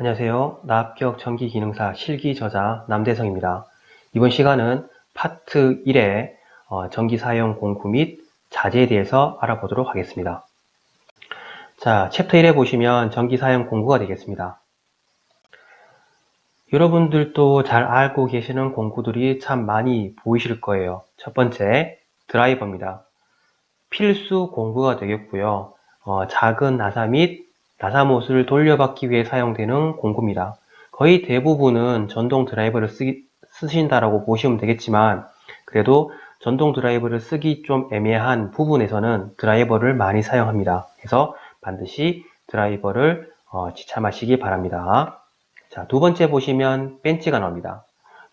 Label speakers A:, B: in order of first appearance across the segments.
A: 안녕하세요. 나합격 전기기능사 실기 저자 남대성입니다. 이번 시간은 파트 1의 어, 전기 사용 공구 및 자재에 대해서 알아보도록 하겠습니다. 자, 챕터 1에 보시면 전기 사용 공구가 되겠습니다. 여러분들도 잘 알고 계시는 공구들이 참 많이 보이실 거예요. 첫 번째, 드라이버입니다. 필수 공구가 되겠고요. 어, 작은 나사 및 나사못을 돌려받기 위해 사용되는 공구입니다. 거의 대부분은 전동 드라이버를 쓰기, 쓰신다라고 보시면 되겠지만 그래도 전동 드라이버를 쓰기 좀 애매한 부분에서는 드라이버를 많이 사용합니다. 그래서 반드시 드라이버를 어, 지참하시기 바랍니다. 자, 두 번째 보시면 벤치가 나옵니다.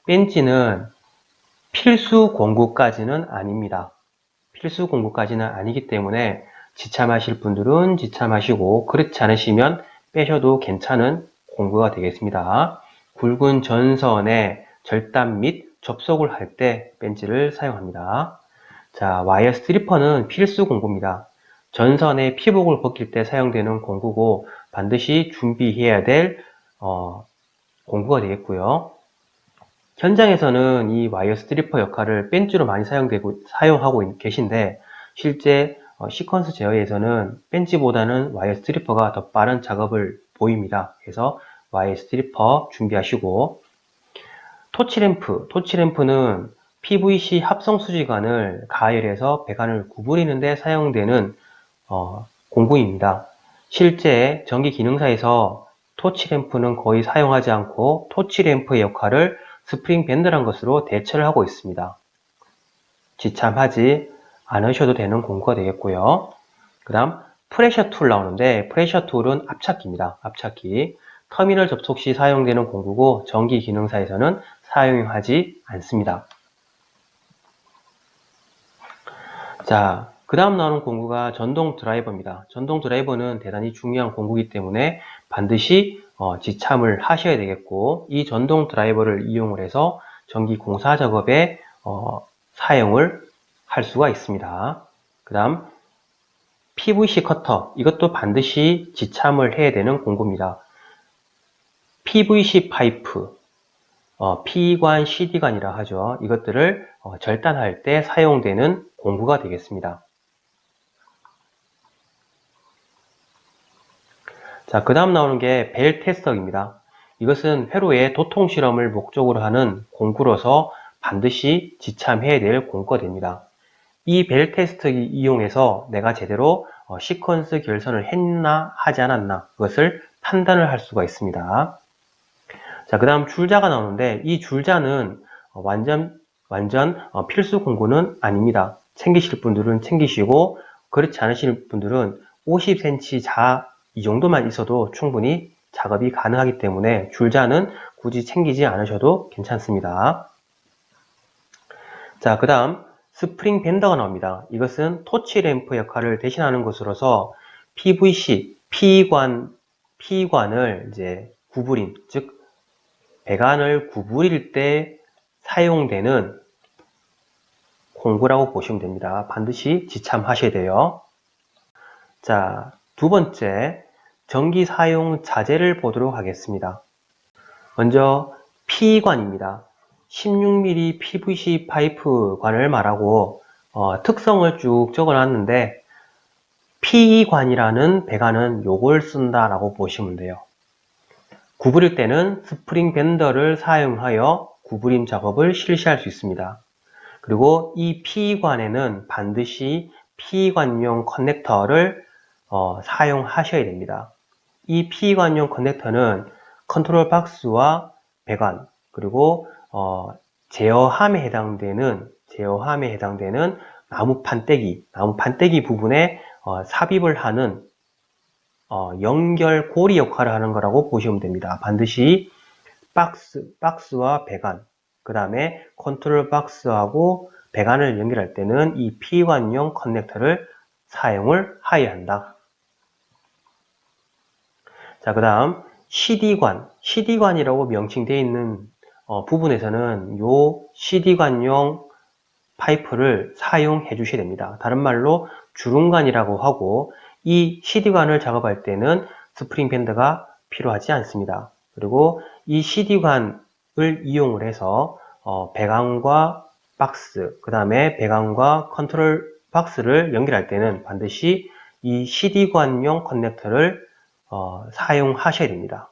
A: 벤치는 필수 공구까지는 아닙니다. 필수 공구까지는 아니기 때문에 지참하실 분들은 지참하시고 그렇지 않으시면 빼셔도 괜찮은 공구가 되겠습니다. 굵은 전선에 절단 및 접속을 할 때 벤치를 사용합니다. 자, 와이어 스트리퍼는 필수 공구입니다. 전선에 피복을 벗길 때 사용되는 공구고 반드시 준비해야 될 어, 공구가 되겠고요. 현장에서는 이 와이어 스트리퍼 역할을 벤치로 많이 사용되고 사용하고 계신데 실제 어, 시퀀스 제어에서는 벤치보다는 와이어 스트리퍼가 더 빠른 작업을 보입니다. 그래서 와이어 스트리퍼 준비하시고 토치램프, 토치램프는 PVC 합성 수지관을 가열해서 배관을 구부리는 데 사용되는 어, 공구입니다. 실제 전기 기능사에서 토치램프는 거의 사용하지 않고 토치램프의 역할을 스프링 밴드란 것으로 대처를 하고 있습니다. 지참하지 않으셔도 되는 공구가 되겠고요. 그 다음 프레셔 툴 나오는데 프레셔 툴은 압착기입니다. 압착기. 터미널 접속 시 사용되는 공구고 전기 기능사에서는 사용하지 않습니다. 자, 그 다음 나오는 공구가 전동 드라이버입니다. 전동 드라이버는 대단히 중요한 공구이기 때문에 반드시 어, 지참을 하셔야 되겠고 이 전동 드라이버를 이용을 해서 전기 공사 작업에 어, 사용을 할 수가 있습니다. 그 다음 PVC 커터 이것도 반드시 지참을 해야 되는 공구입니다. PVC 파이프 어, P관, CD관이라 하죠. 이것들을 어, 절단할 때 사용되는 공구가 되겠습니다. 자, 그 다음 나오는 게 벨 테스터입니다. 이것은 회로의 도통 실험을 목적으로 하는 공구로서 반드시 지참해야 될 공구가 됩니다. 이 벨 테스트 이용해서 내가 제대로 어, 시퀀스 결선을 했나 하지 않았나 그것을 판단을 할 수가 있습니다. 자, 그 다음 줄자가 나오는데 이 줄자는 어, 완전 완전 어, 필수 공구는 아닙니다. 챙기실 분들은 챙기시고 그렇지 않으실 분들은 50cm 자 이 정도만 있어도 충분히 작업이 가능하기 때문에 줄자는 굳이 챙기지 않으셔도 괜찮습니다. 자, 그 다음 스프링 밴더가 나옵니다. 이것은 토치 램프 역할을 대신하는 것으로서 PVC, P관, P관을 이제 구부림, 즉 배관을 구부릴 때 사용되는 공구라고 보시면 됩니다. 반드시 지참하셔야 돼요. 자, 두 번째, 전기 사용 자재를 보도록 하겠습니다. 먼저 P관입니다. 16mm PVC 파이프관을 말하고 어, 특성을 쭉 적어놨는데 PE관이라는 배관은 요걸 쓴다라고 보시면 돼요. 구부릴 때는 스프링 밴더를 사용하여 구부림 작업을 실시할 수 있습니다. 그리고 이 PE관에는 반드시 PE관용 커넥터를 어, 사용하셔야 됩니다. 이 P관용 커넥터는 컨트롤 박스와 배관 그리고 어, 제어함에 해당되는 제어함에 해당되는 나무 판때기 나무 판때기 부분에 어, 삽입을 하는 어, 연결 고리 역할을 하는 거라고 보시면 됩니다. 반드시 박스 박스와 배관 그 다음에 컨트롤 박스하고 배관을 연결할 때는 이 P관용 커넥터를 사용을 하여야 한다. 자, 그 다음 CD관, CD관이라고 명칭되어 있는 어, 부분에서는 요 CD관용 파이프를 사용해 주셔야 됩니다. 다른 말로 주름관이라고 하고 이 CD관을 작업할 때는 스프링 밴드가 필요하지 않습니다. 그리고 이 CD관을 이용을 해서 어, 배관과 박스, 그 다음에 배관과 컨트롤 박스를 연결할 때는 반드시 이 CD관용 커넥터를 어, 사용하셔야 됩니다.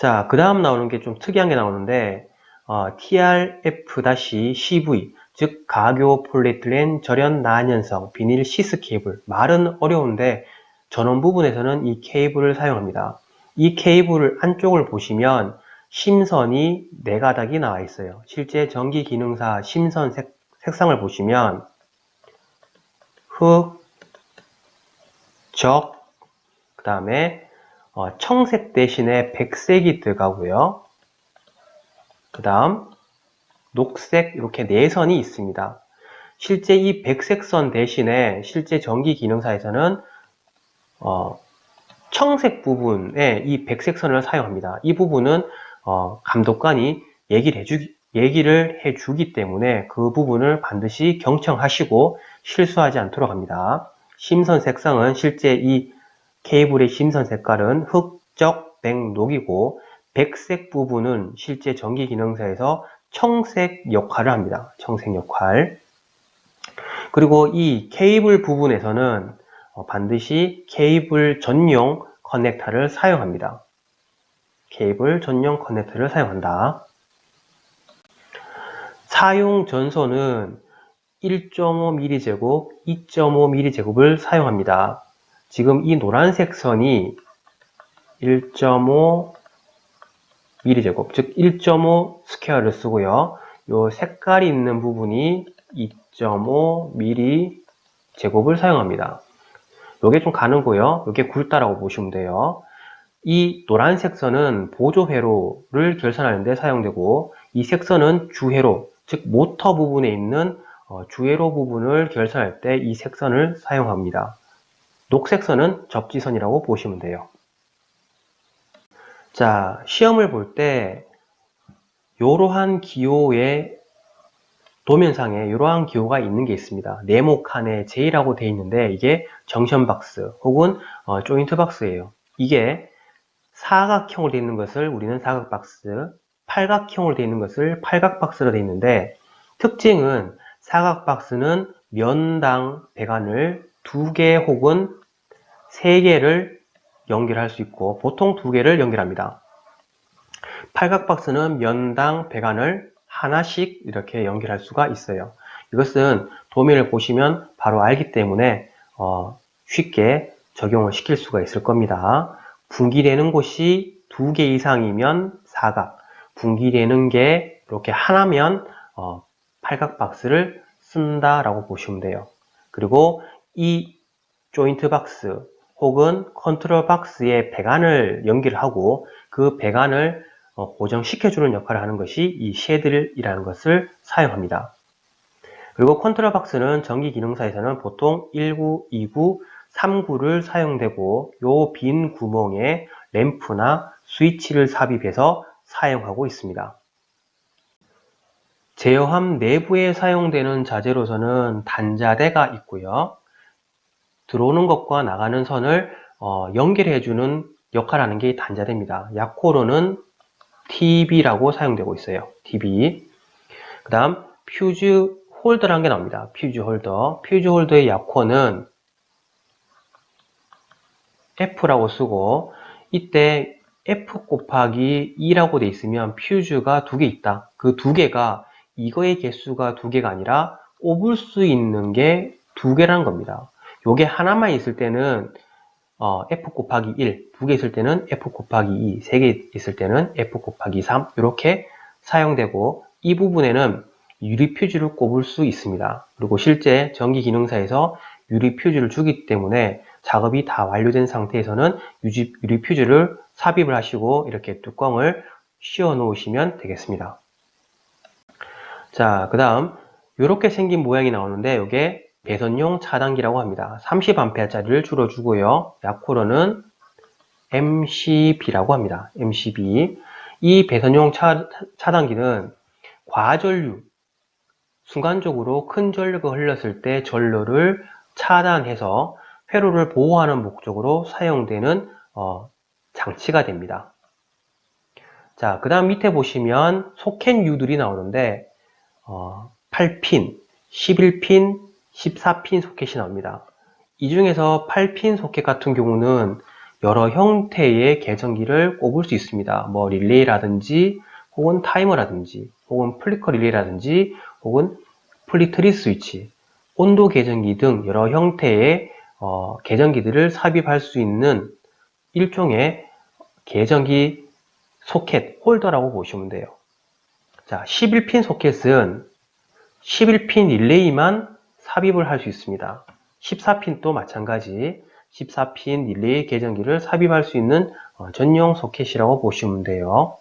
A: 자, 그 다음 나오는 게 좀 특이한 게 나오는데 어, TRF-CV 즉 가교 폴리에틸렌 절연 난연성 비닐 시스 케이블 말은 어려운데 전원 부분에서는 이 케이블을 사용합니다. 이 케이블 안쪽을 보시면 심선이 네 가닥이 나와 있어요. 실제 전기 기능사 심선 색, 색상을 보시면 흑, 적, 그 다음에 어, 청색 대신에 백색이 들어가고요. 그 다음 녹색 이렇게 네 선이 있습니다. 실제 이 백색 선 대신에 실제 전기 기능사에서는 어, 청색 부분에 이 백색 선을 사용합니다. 이 부분은 어, 감독관이 얘기를 해주, 얘기를 해주기 때문에 그 부분을 반드시 경청하시고 실수하지 않도록 합니다. 심선 색상은 실제 이 케이블의 심선 색깔은 흑적 백녹이고 백색 부분은 실제 전기 기능사에서 청색 역할을 합니다. 청색 역할. 그리고 이 케이블 부분에서는 어, 반드시 케이블 전용 커넥터를 사용합니다. 케이블 전용 커넥터를 사용한다. 사용 전선은 1.5mm제곱, 2.5mm제곱을 사용합니다. 지금 이 노란색 선이 1.5mm제곱, 즉 1.5 스퀘어를 쓰고요. 요 색깔이 있는 부분이 2.5mm 제곱을 사용합니다. 요게 좀 가는고요. 요게 굵다라고 보시면 돼요. 이 노란색 선은 보조 회로를 결선하는 데 사용되고 이 색선은 주회로, 즉 모터 부분에 있는 어, 주회로 부분을 결선할 때 이 색선을 사용합니다. 녹색 선은 접지선이라고 보시면 돼요. 자, 시험을 볼 때 이러한 기호의 도면상에 이러한 기호가 있는 게 있습니다. 네모 칸에 J라고 되어 있는데 이게 정션 박스 혹은 어, 조인트 박스예요. 이게 사각형으로 되어 있는 것을 우리는 사각 박스, 팔각형으로 되어 있는 것을 팔각 박스로 되어 있는데 특징은 사각 박스는 면당 배관을 두 개 혹은 세 개를 연결할 수 있고 보통 두 개를 연결합니다. 팔각 박스는 면당 배관을 하나씩 이렇게 연결할 수가 있어요. 이것은 도면을 보시면 바로 알기 때문에 어, 쉽게 적용을 시킬 수가 있을 겁니다. 분기되는 곳이 두 개 이상이면 사각, 분기되는 게 이렇게 하나면 어, 팔각 박스를 쓴다라고 보시면 돼요. 그리고 이 조인트 박스 혹은 컨트롤 박스에 배관을 연결하고 그 배관을 어, 고정시켜주는 역할을 하는 것이 이 쉐들이라는 것을 사용합니다. 그리고 컨트롤 박스는 전기 기능사에서는 보통 19, 29, 39를 사용되고 요 빈 구멍에 램프나 스위치를 삽입해서 사용하고 있습니다. 제어함 내부에 사용되는 자재로서는 단자대가 있고요. 들어오는 것과 나가는 선을 어, 연결해 주는 역할을 하는 게 단자대입니다. 약호로는 TB라고 사용되고 있어요. TB. 그 다음 퓨즈 홀더라는 게 나옵니다. 퓨즈 홀더. 퓨즈 홀더의 약호는 F라고 쓰고 이때 F 곱하기 2라고 돼 있으면 퓨즈가 두 개 있다. 그 두 개가 이거의 개수가 두 개가 아니라 꼽을 수 있는 게 두 개라는 겁니다. 요게 하나만 있을 때는 어, f 곱하기 1, 두 개 있을 때는 f 곱하기 2, 세 개 있을 때는 f 곱하기 3 이렇게 사용되고 이 부분에는 유리 퓨즈를 꼽을 수 있습니다. 그리고 실제 전기 기능사에서 유리 퓨즈를 주기 때문에 작업이 다 완료된 상태에서는 유리, 유리 퓨즈를 삽입을 하시고 이렇게 뚜껑을 씌워 놓으시면 되겠습니다. 자, 그 다음 이렇게 생긴 모양이 나오는데 이게 배선용 차단기라고 합니다. 30A짜리를 주로 주고요. 약호로는 MCB라고 합니다. MCB. 이 배선용 차, 차단기는 과전류, 순간적으로 큰 전류가 흘렀을 때 전류를 차단해서 회로를 보호하는 목적으로 사용되는 어, 장치가 됩니다. 자, 그 다음 밑에 보시면 소켓 유들이 나오는데 어, 8핀, 11핀, 14핀 소켓이 나옵니다. 이 중에서 8핀 소켓 같은 경우는 여러 형태의 계정기를 꼽을 수 있습니다. 뭐 릴레이라든지 혹은 타이머라든지 혹은 플리커 릴레이라든지 혹은 플리트리 스위치, 온도 계정기 등 여러 형태의 어, 계정기들을 삽입할 수 있는 일종의 계정기 소켓 홀더라고 보시면 돼요. 자, 11핀 소켓은 11핀 릴레이만 삽입을 할 수 있습니다. 14핀도 마찬가지 14핀 릴레이 계정기를 삽입할 수 있는 어, 전용 소켓이라고 보시면 돼요.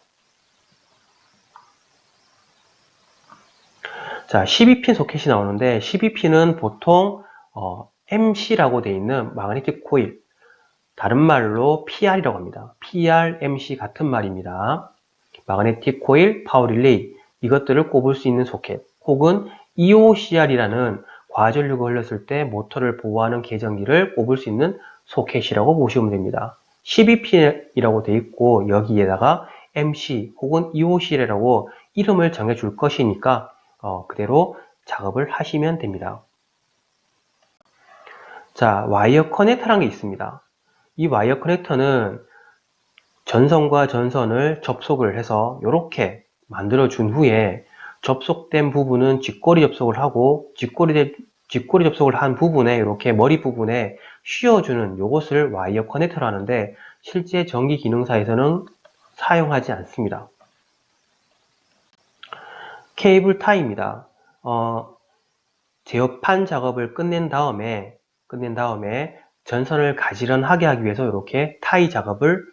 A: 자, 12핀 소켓이 나오는데 12핀은 보통 어, MC라고 되어 있는 마그네틱 코일 다른 말로 PR이라고 합니다. PR, MC 같은 말입니다. 마그네틱 코일, 파워 릴레이 이것들을 꼽을 수 있는 소켓 혹은 EOCR이라는 과전류가 흘렀을 때 모터를 보호하는 계정기를 꼽을 수 있는 소켓이라고 보시면 됩니다. 12pin이라고 되어 있고 여기에다가 MC 혹은 EOCR이라고 이름을 정해줄 것이니까 어, 그대로 작업을 하시면 됩니다. 자, 와이어 커넥터라는 게 있습니다. 이 와이어 커넥터는 전선과 전선을 접속을 해서 이렇게 만들어 준 후에 접속된 부분은 직거리 접속을 하고 직거리, 직거리 접속을 한 부분에 이렇게 머리 부분에 씌워주는 이것을 와이어 커넥터로 하는데 실제 전기 기능사에서는 사용하지 않습니다. 케이블 타입니다. 어, 제어판 작업을 끝낸 다음에 끝낸 다음에 전선을 가지런하게 하기 위해서 이렇게 타이 작업을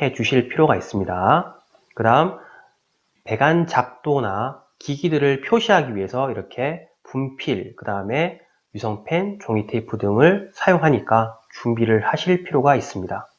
A: 해 주실 필요가 있습니다. 그 다음 배관 작도나 기기들을 표시하기 위해서 이렇게 분필, 그 다음에 유성펜, 종이 테이프 등을 사용하니까 준비를 하실 필요가 있습니다.